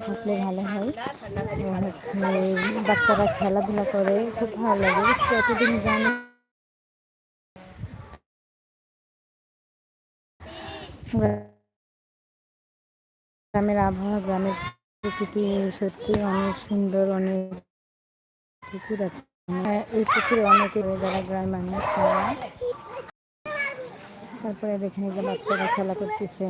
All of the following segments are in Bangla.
থাকলে ভালো হয়। হচ্ছে বাচ্চারা খেলাধুলা করে খুব ভালো লাগে এতদিন জানি। গ্রামের আবহাওয়া গ্রামের প্রকৃতি সত্যি অনেক সুন্দর অনেক পুকুর আছে। হ্যাঁ, এই পুকুরে অনেকে যারা গ্রামের মানুষ তারা। তারপরে দেখে যে বাচ্চারা খেলা করতেছে।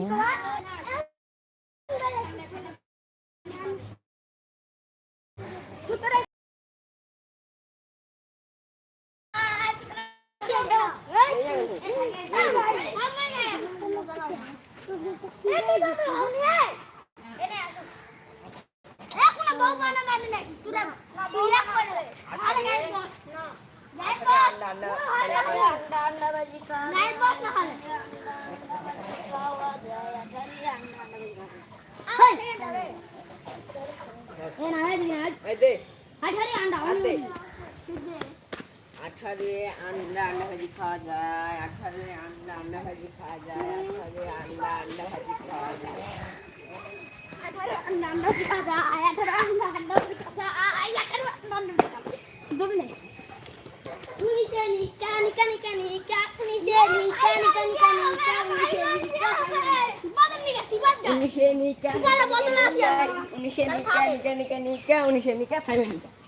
ఏ నా అది అది అది అది అండా అండా আঠারে আন্ডা আন্ডা ভাজি খাওয়া যায় আঠারে আন্ডা আন্ডা ভাজি খাওয়া যায় আঠারে আন্ডা আন্ডা ভাজি খাওয়া যায় আঠারে আন্ডা আন্ডা ভাজি খাওয়া যায় নিকা নিকা নিকা নিকা নিচে নিকা ফাইনাল নিকা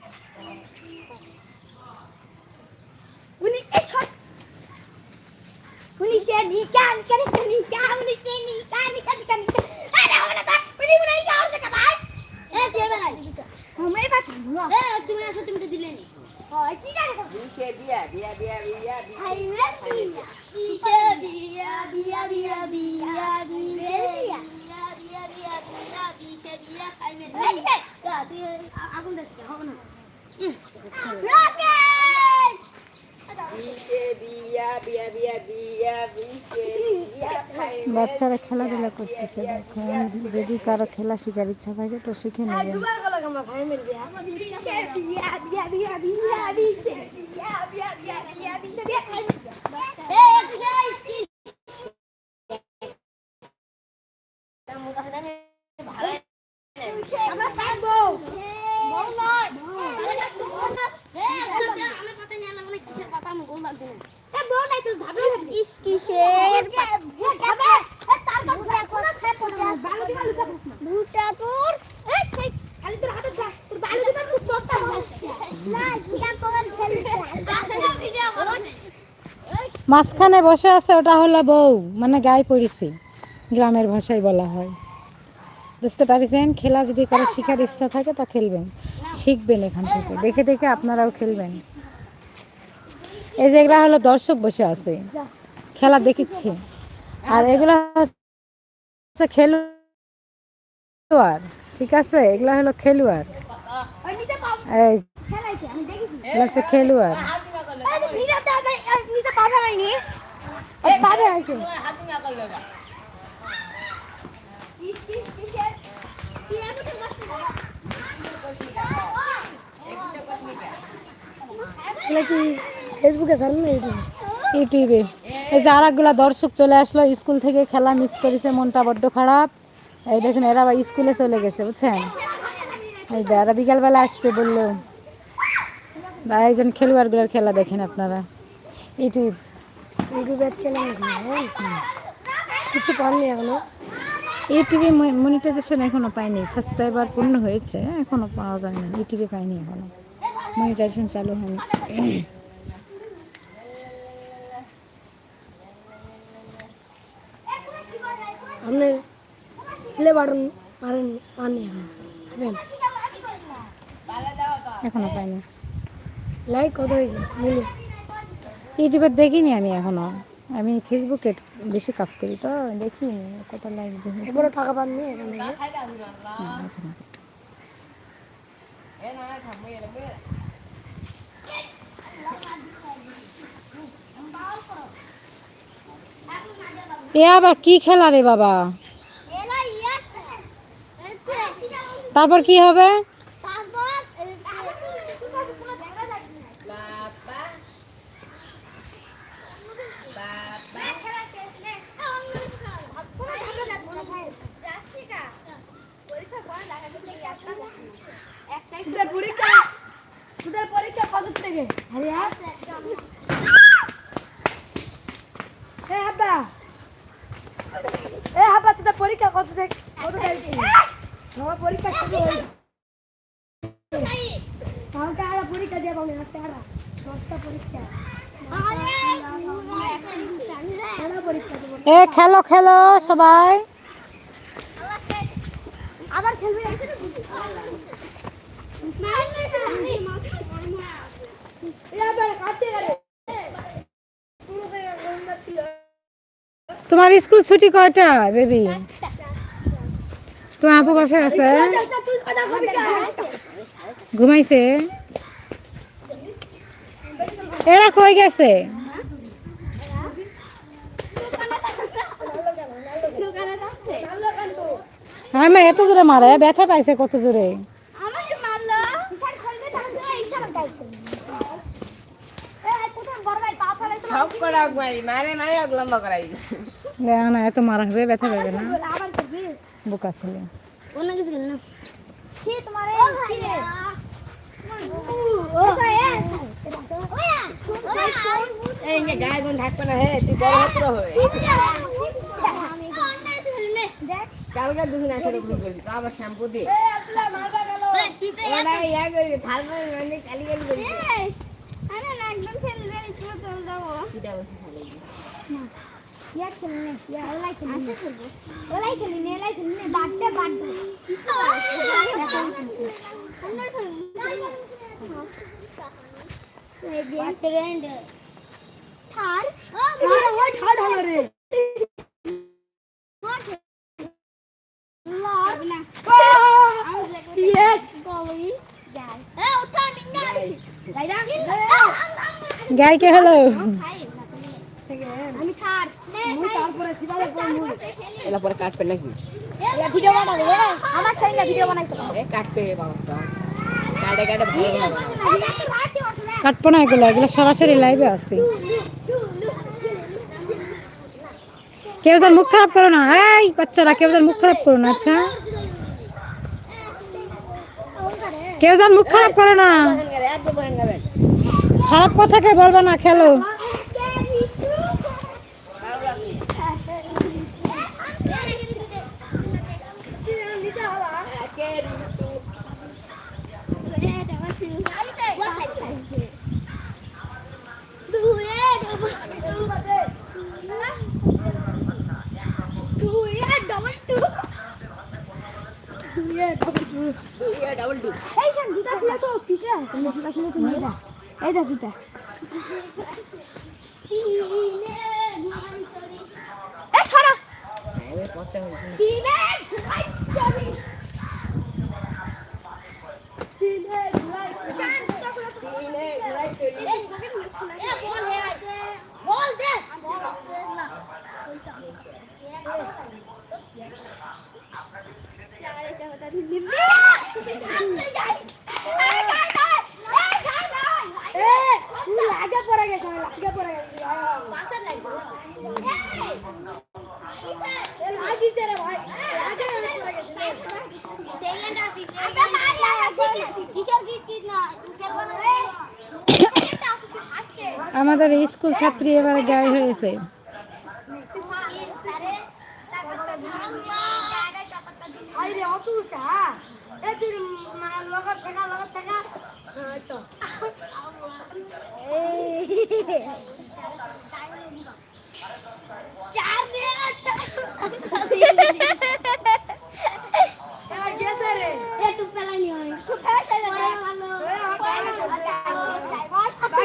Malaysia ni kan, kan ikan ni kan, Malaysia ni kan, ni kan, ni kan, ni kan. Ada orang tak, pergi mana ni kau cakap apa? Eh, siapa lagi? Kamu ni tak tahu. Eh, tu mana satu minta dulu ni. Oh, si kan kau. Malaysia dia, dia, dia, dia, dia. Hai, Malaysia. Malaysia dia, dia, dia, dia, dia. Aku dah siap, aku nak. Rocket! বাচ্চারা খেলাধুলা করতেছে যদি কারও খেলা শেখার ইচ্ছা থাকে তো শিখে নেবেন ভুটা তোর খালি তোর হাতে তোর বালু দিবার চোখটা না গিয়া কোন খেলতে মাঝখানে বসে আছে ওটা হলো বউ মানে গায়ে পড়েছে গ্রামের ভাষায় বলা হয়। বুঝতে পারিছেন? খেলা যদি কারও শেখার ইচ্ছা থাকে তা খেলবেন। শিখবেন এখান থেকে। দেখে দেখে আপনারাও খেলবেন। এই যে এগুলা হলো দর্শক বসে আছে। খেলা দেখিচ্ছে। আর এগুলা হচ্ছে খেলোয়াড়, ঠিক আছে? এগুলা হলো খেলোয়াড়। এই হচ্ছে খেলোয়াড়। ফেসবুকে ছাড়ুন না ইউটিউবে? এই যে আর একগুলা দর্শক চলে আসলো স্কুল থেকে খেলা মিস করেছে মনটা বড্ড খারাপ। এই দেখুন এরা আবার স্কুলে চলে গেছে বুঝছেন? এই যে এরা বিকালবেলা আসবে বলল। একজন খেলোয়াড়গুলোর খেলা দেখেন আপনারা। ইউটিউব। ইউটিউবের চ্যানেল কিছু পাননি এখনও? ইউটিউবে মনিটাইজেশন এখনও পাইনি সাবস্ক্রাইবার পূর্ণ হয়েছে এখনও পাওয়া যায় না ইউটিউবে পাইনি এখনও। মনিটাইজেশন চালু হয়নি। আপনি প্লে বাটন পারেন পাননি এখন পাবেন এখনও পাইনি। লাইক কত হয়েছে? মিলে। ইউটিউবে দেখিনি আমি এখনও। আমি ফেসবুকে বেশি কাজ করি তো দেখি কত লাইক এবারও টাকা পাননি এখান থেকে না, এখনও। এ আবার কি খেলা রে বাবা? তারপর কি হবে পরীক্ষা তোদের পরীক্ষা তোদের পরীক্ষা কত থেকে আরে এ হাব্বা এ হাব্বা তোদের পরীক্ষা কত থেকে কত থেকে আমার পরীক্ষা শুরু হয়েছে কালকে আরা পরীক্ষা দিয়ে পাবো আজকে আরা দশটা পরীক্ষা আরা পরীক্ষা দেবো এ খেলো খেলো সবাই। আবার খেলবে তোমার স্কুল ছুটি কয়টা বেবি? তোমার আপু বাসায় আছে? ঘুমাইছে? এরা কই গেছে? হ্যাঁ মা এত জোরে মারে ব্যথা পাইছে কত জোরে আমাকে মারলো ইশার খেলবে তাহলে ইশারা গাইতে এ কোথায় বড় ভাই পা ফেলে তো সব করা মারি মারে মারে অগ লম্বা করাই দেখা না এত মারা হবে ব্যথা পাবে না বোকা ছিল গায়ে গুণ থাকবে না হে তুই বড় হয়ে দেখ কালকে দুদিন আসলে ভুল করছি। তো আবার শ্যাম্পু দিয়ে। এ আল্লাহ মারবা গেল। ওরে টিপে ওরা ইয়া করি থাল মানে মানে কালি কালি করি। আরে না একদম খেললে একটু চল দাও কিটা বসে খালি ইয়া খেলনে ইয়া ওলাই খেলনে খেলব। ওলাই খেলনে ওলাই খেলনে বাড়তে বাড়তে সেকেন্ড থার্ড ওই থার্ড হলো রে। Yes. এ ওঠা নিঙ্গা লাইদা গাই কে হলো আমি থার্ড মুই তারপরে সিবালে করব এলা পরে কাটবে নাকি এ ভিডিও বানাবে আমার সঙ্গে ভিডিও বানাইতে এ কাটবে বাবা কাটে কাটে ভালো কাটবো না এগুলো এগুলো সরাসরি লাইভে আছে কেউ যেন মুখ খারাপ করো না। এই বাচ্চারা, কেউ যেন মুখ খারাপ করো না আচ্ছা। কেউ যেন মুখ খারাপ করো না। খারাপ কথা কে বলব না, খেলো ডাবল টু এই শান জুতা খুলে তো পিছলে তুমি জুতা খুলে তো নিয়ে যা এই দা জুতা আমাদের স্কুল ছাত্রী এবারে গায়ে হয়েছে আরে অত সা এ তুই মানে লগত থাকা লগত থাকা তো চার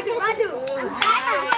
快走！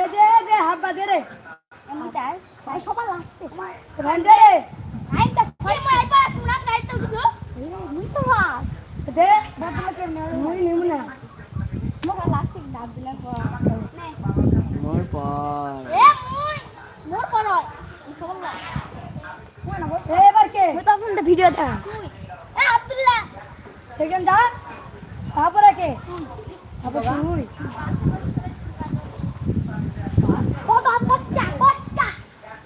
এ দে দে হাব্বা দে রে। এমনটা ভাই সকাল আসছে। ভাই দে রে। ভাই তো ভাই মই একবার শুনা গাই তো দিছো মুই তো ভাস দে মুই নিমু না। মোরা লাগছে ডাব দিলা পর মোর পর এ মুই মোর পর সকাল না এ এবার কে? মই তো শুনতে ভিডিওটা। এ আব্দুল্লাহ সেকেন্ড যা। তারপরে কে? তারপর তুই কত বচ্চা বচ্চা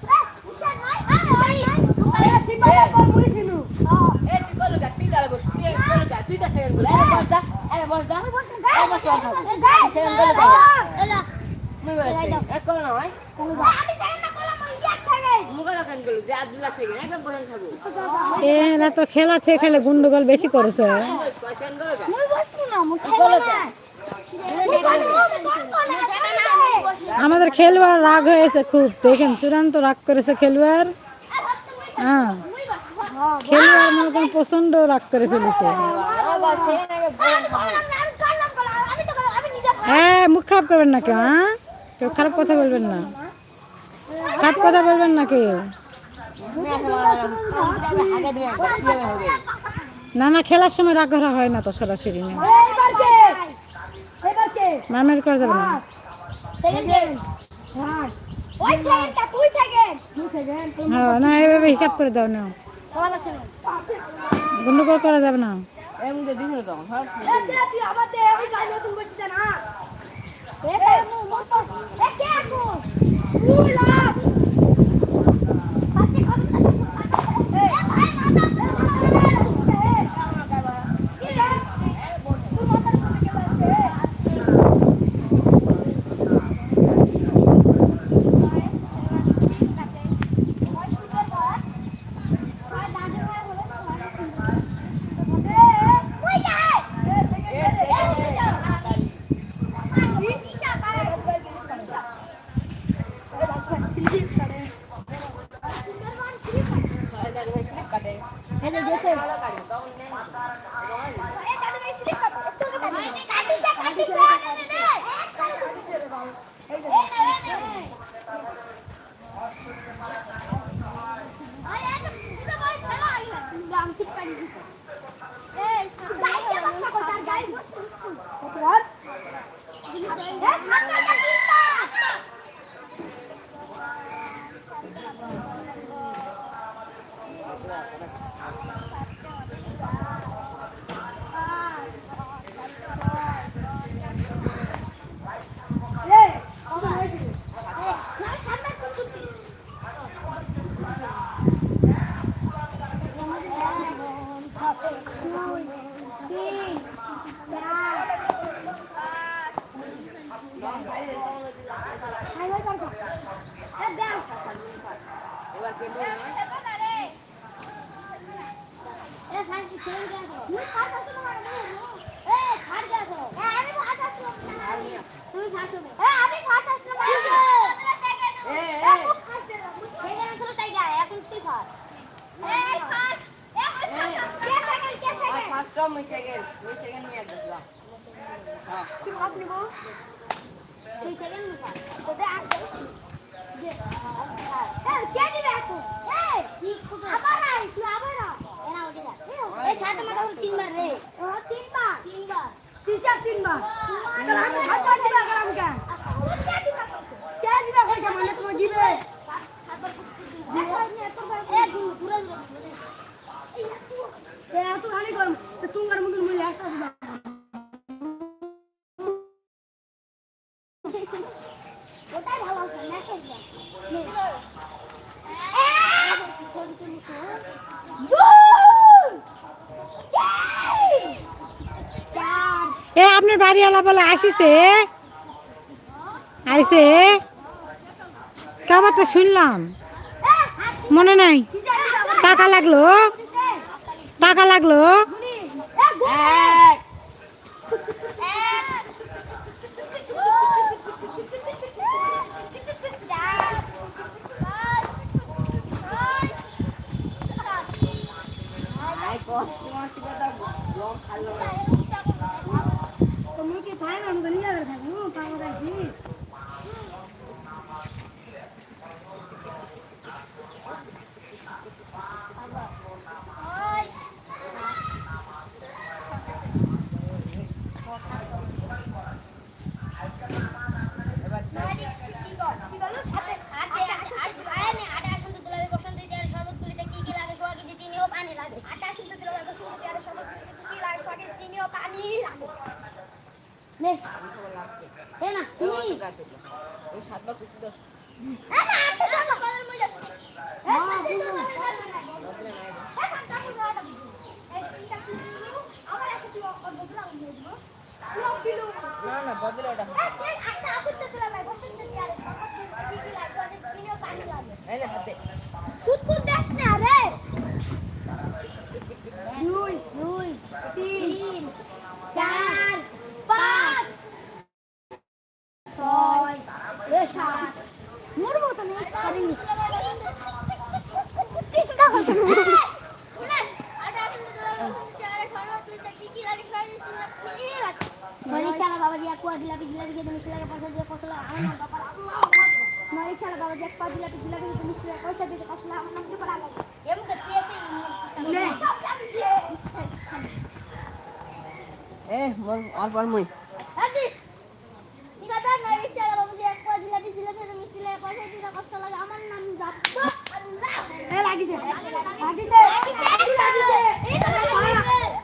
এ উষা নাই আরে আরে সিম্বা পর মুই ছিলু এ তুই কলু গা তুই দাঁড়া বস তুই কলু গা তুই তা সেকেন্ড বলে এ বস যা এ বস যা এ বস যা সেকেন্ড বলে এলা মুই বস এ কল না হয় আমি সেকেন্ড না করলাম ওই এক সেকেন্ড মুগা দা কেন গলু যে আব্দুল্লাহ সেকেন্ড একদম বসে থাকো এরা তো খেলা থেকে খেলে গুন্ডগোল বেশি করেছে সেকেন্ড গলু গা মুই বসবো না মুই খেলো খেলে গুন্ডগোল বেশি করেছে। আমাদের খেলোয়াড় রাগ হয়েছে খুব। দেখেন, চূড়ান্ত রাগ করেছে খেলোয়াড়। হ্যাঁ। খেলোয়াড় মনে করেন প্রচণ্ড রাগ করে ফেলেছে। হ্যাঁ মুখ খারাপ করবেন না কেউ হ্যাঁ? কেউ খারাপ কথা বলবেন না। খারাপ কথা বলবেন না কেউ। না না খেলার সময় রাগ করা হয় না তো সরাসরি মারমারি করা যাবে না? হ্যাঁ না এভাবে হিসাব করে দাও না। গন্ডগোল করা যাবে না। আবার দে ওই গাল নতুন বসিস না এ কে মু মত এ কে কো তুই লাস পাতে খাবি এ ভাই মাথা এ কি রে তুই মাথা কে বাজে কাটে তখন নেই এবার কে বলবে এ ভাই কি ছেড়ে গেছো তুমি ফাট আসলো মানে এ ছাড় গেছো এ আমি ফাট আসলো তুমি ফাট হবে এ আমি ফাট আসলো মানে এ, এ এ। মুখ ফাট দিল সেখানে আসলো তাই গা এখন তুই ফাট এ ফাট এ আমি ফাট কে সেকেন্ড কে আর সেকেন্ড ফার্স্ট টাইম মুই সেকেন্ড মুই সেকেন্ড মুই একদম তুই ফাট নিব তুই সেকেন্ড মুখ ফাট তো দে আসবে যে এ কে দিবে এখন এ কি আবার আই তুই আবার আ এনা ওকে যা এ সাথে মাথা করে তিনবার রে তিনবার তিনবার তিনবার তিনবার গানি করম তো চুঙ্গার মুই আসা এ, আপনার বাড়িওয়ালা বলে আসিছে? আইসে কাবার তো শুনলাম? মনে নাই? টাকা লাগল? টাকা লাগল? কি ভাই মানুষ নিয়ে যাবে থাকব পাগল আছি নে এ না তুমি ওই সাতবার কুকুর দশ এ না আটটা চলো কলের মধ্যে এ সাথে তো বদলে নাই রে। আবার একটা কি বদলা দিয়ে দিব লোক দিল না না বদলে ওটা এ সে আটটা আসতে দিলা ভাই বসন্ত দিয়ে আরে কি কি লাগবে ওদের দিনেও পানি লাগে এই নে হাতে কুতকুত দেশ না রে দুই দুই তিন চার পাঁচ ছয় এ সাত মরবো তো নেই পারিনি চিন্তা করছ মরিচালা বাবা দিয়া কুয়া দিলা দিলা দিয়ে তুমি লাগে পয়সা দিয়ে কত লাগে আমার নাম বাবা মরিচালা বাবা দিয়া কুয়া দিলা দিলা দিয়ে তুমি পয়সা দিয়ে কত লাগে আমার নাম বাবা লাগে এম করতে এ মোর অল্প আর মুই আদি নিকাতা মরিচালা বাবা দিয়া কুয়া দিলা দিলা দিয়ে তুমি পয়সা দিয়ে কত লাগে আমার নাম বাবা এ লাগিছে লাগিছে লাগিছে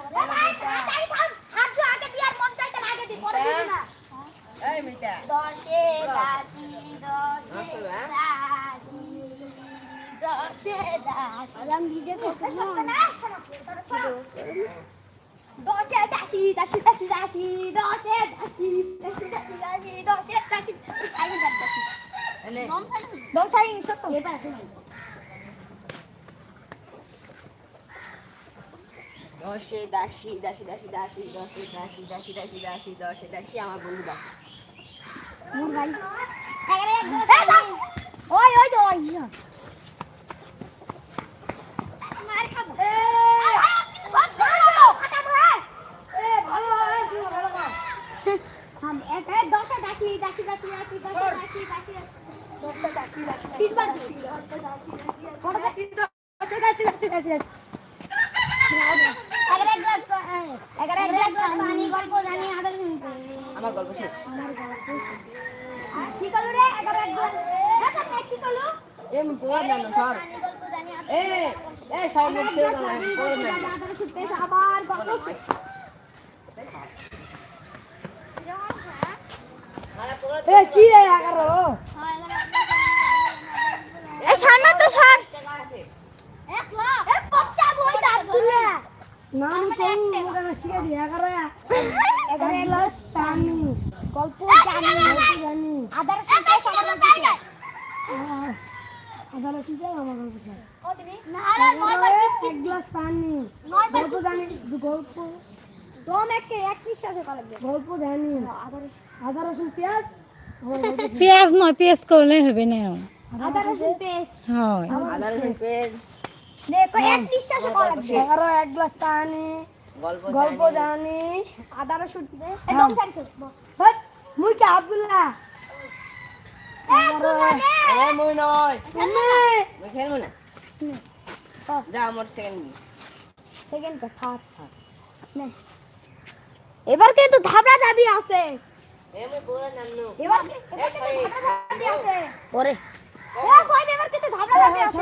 আমি লাগিছে আপনি আলো পানি মুই এবার থাকব কেন আসো কইবা এ দে হালা কি আর? আসতে নয় খেলা বাবাজি এক পা জিলাপি সাতবার সাতবার কুকুর দশ হাতে না আ তুমি যা লাগবে কি দিয়া দাদা কি আমার কি বলব দাদা লাগবে না আচ্ছা ঠিক আছে দশে ডাকি ডাকি ডাকি দশে ডাকি এ ভাই তাড়াতাড়ি থাম হাত জো আগে দিয়ার মন চাইতে লাগে দি পরে দিবি না এই মিতা দশে দাসি দশে আসো, হ্যাঁ? দাসি দশে দাসি আমি নিজে করতে না দশে দাসি দাসি দাসি দাসি দশে দাসি দাসি দাসি দাসি দশে দাসি না দাসি এনে দম থাই সত্য এবার আছে দশে দাসী দাসী দাসী দাসী দশে দাসী দাসী দাসী দাসী দশে দাসী আমার বন্ধু দাসী মুর ভাই এগারে এক দাসি ওই ওই তো ওই নাম কোন মোটা শিখে দি এগারো এগারো গ্লাস পানি। গল্প জানি জানি। আদার শুনতে সমাধান দিতে আদালত শিখে। আমার গল্প স্যার ও দিবি না রে নয়বার এক গ্লাস পানি। গল্প জানি গল্প। দম একে গল্প জানি। আদা রসুন। পেঁয়াজ। পেঁয়াজ নয় পেঁয়াজ করলে হবে না। আদা রসুন পেস্ট হয়। আধার পেজ নে এক গ্লাস পানি গল্প জানি। আদা রসুন সারি শেষ মুই কে আব্দুল্লাহ। এ তুই নে এ মুই নয়। মুই খেলব না? যা আমার সেকেন্ড সেকেন্ড কা থার্ড থার্ড এবার কিন্তু ধাবড়া দাবি আছে। এবার কিন্তু ধাবড়া দাবি আছে। এবার কিন্তু আছে।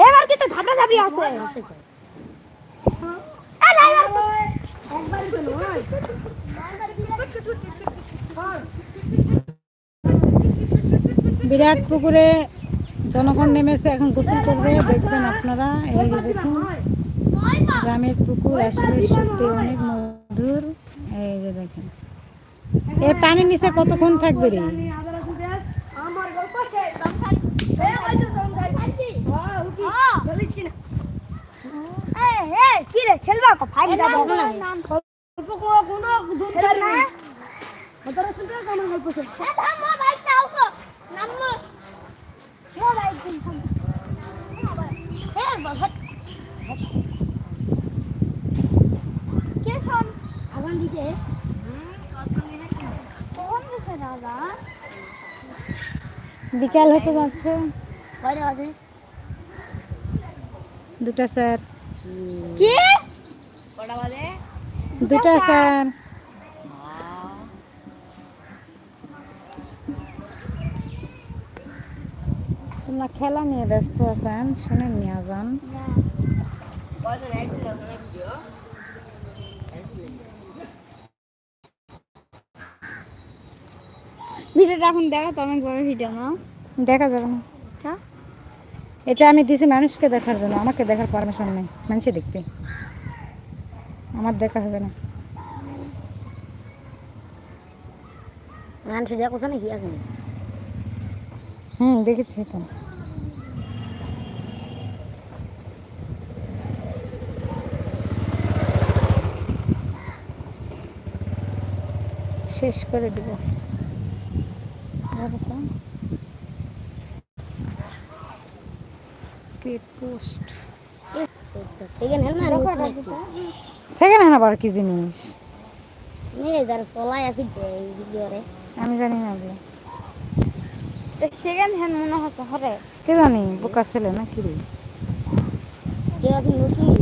এবার কিন্তু ধাবড়া দাবি আছে এ হ্যাঁ। বিরাট পুকুরে জনগণ নেমেছে এখন গোসল করবে দেখবেন আপনারা এই দেখুন। গ্রামের পুকুর আসলে সত্যি অনেক মধুর। এই যে দেখেন। এই পানির নিচে কতক্ষণ থাকবে রে আমি আদা রসুন পেঁয়াজ আমার গল্প শেষ এ হয়েছে দম খাইছি হ্যাঁ উঠি বলিচ্ছি না কি শোন আগুন দিছে কখন দিছে দাদা বিকাল হতে যাচ্ছে। দুটা স্যার। কি? দুটা স্যার। তোমরা খেলা নিয়ে ব্যস্ত আছেন শুনেন নিয়ে যান এখন দেখা তো অনেক বড় ভিডিও না? দেখা যাবে। না? এটা আমি দিছি মানুষকে দেখার জন্য আমাকে দেখার পারমিশন নেই মানুষে দেখবে। আমার দেখা হবে না। মানুষ দেখো নাকি এখন? হুম দেখেছি তো শেষ করে দিব। পোস্ট। সেকেন্ড হ্যান্ড আবার কি জিনিস? আমি জানি না সেকেন্ড হ্যান্ড মনে হচ্ছে হরে কে জানি বোকা ছেলে না কি রে নতুন